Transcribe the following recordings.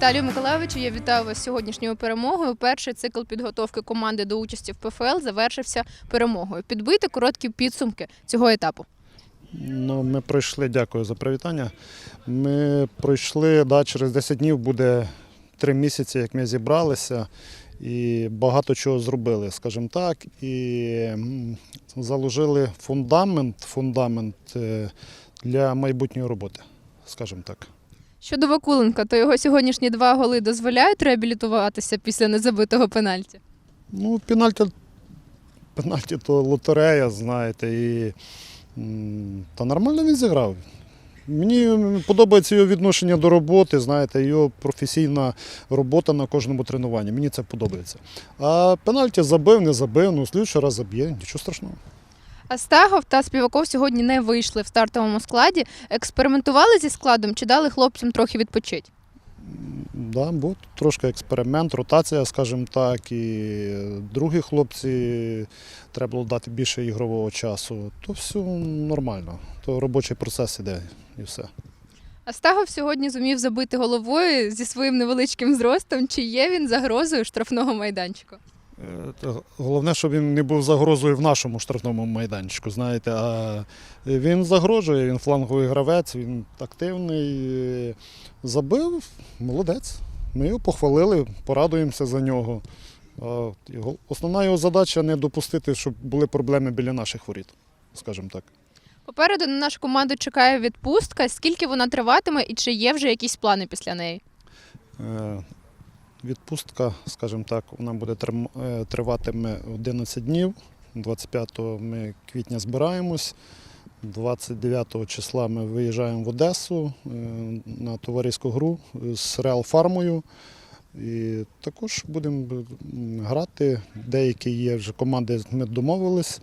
Віталію Миколайовичу, я вітаю вас з сьогоднішньою перемогою. Перший цикл підготовки команди до участі в ПФЛ завершився перемогою. Підбийте короткі підсумки цього етапу. Ну, ми пройшли, дякую за привітання. Ми пройшли, да, через 10 днів буде 3 місяці, як ми зібралися і багато чого зробили, скажімо так. І заложили фундамент, фундамент е, для майбутньої роботи, скажімо так. Щодо Вакуленка, то його сьогоднішні два голи дозволяють реабілітуватися після незабитого пенальті. Ну, пенальті, пенальті то лотерея, знаєте, і та нормально він зіграв. Мені подобається його відношення до роботи, знаєте, його професійна робота на кожному тренуванні. Мені це подобається. А пенальті забив, не забив, ну слідчий раз заб'є, нічого страшного. Астагов та Співаков сьогодні не вийшли в стартовому складі. Експериментували зі складом чи дали хлопцям трохи відпочити? Да, був трошки експеримент, ротація, скажімо так, і другі хлопці треба було дати більше ігрового часу. То все нормально. То робочий процес іде і все. Астагов сьогодні зумів забити головою зі своїм невеличким зростом. Чи є він загрозою штрафного майданчика? Е, Головне, щоб він не був загрозою в нашому штрафному майданчику. Знаєте, а він загрожує, він фланговий гравець, він активний. е, Забив, молодець. Ми його похвалили, порадуємося за нього. Основна його задача не допустити, щоб були проблеми біля наших воріт, скажімо так. Попереду на нашу команду чекає відпустка. Скільки вона триватиме і чи є вже якісь плани після неї? Відпустка, скажімо так, вона буде е, триватиме 11 днів. 25 ми квітня збираємось. 29 числа ми виїжджаємо в Одесу е, на товариську гру з Реал Фармою. І також будемо грати. Деякі є вже команди, ми домовились.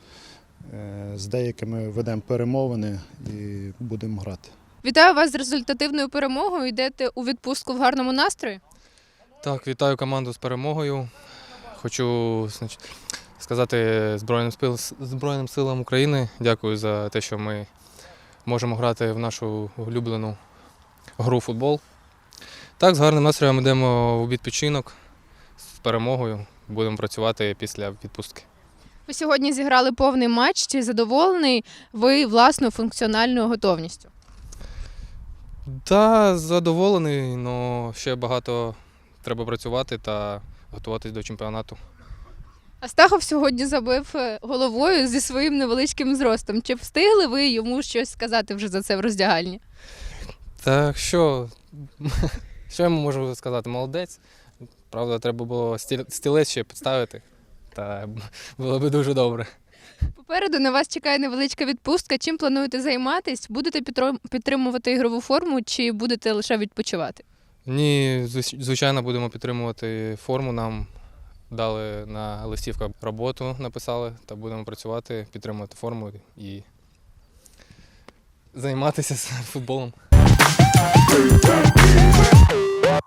е, З деякими ведемо перемовини і будемо грати. Вітаю вас з результативною перемогою. Йдете у відпустку в гарному настрої. Так, вітаю команду з перемогою. Хочу сказати Збройним, Збройним силам України дякую за те, що ми можемо грати в нашу улюблену гру футбол. Так, з гарним настроєм йдемо у відпочинок з перемогою. Будемо працювати після відпустки. Ви сьогодні зіграли повний матч. Чи задоволений ви власною функціональною готовністю? Та задоволений, але ще багато треба працювати та готуватись до чемпіонату. Астахов сьогодні забив е, головою зі своїм невеличким зростом. Чи встигли ви йому щось сказати вже за це в роздягальні? Так що, що я можу сказати? Молодець. Правда, треба було стіл- стілець ще підставити. Та було б дуже добре. Попереду на вас чекає невеличка відпустка. Чим плануєте займатись? Будете підтримувати ігрову форму чи будете лише відпочивати? Ні, звичайно, будемо підтримувати форму. Нам дали на листівках роботу, написали, та будемо працювати, підтримувати форму і займатися футболом.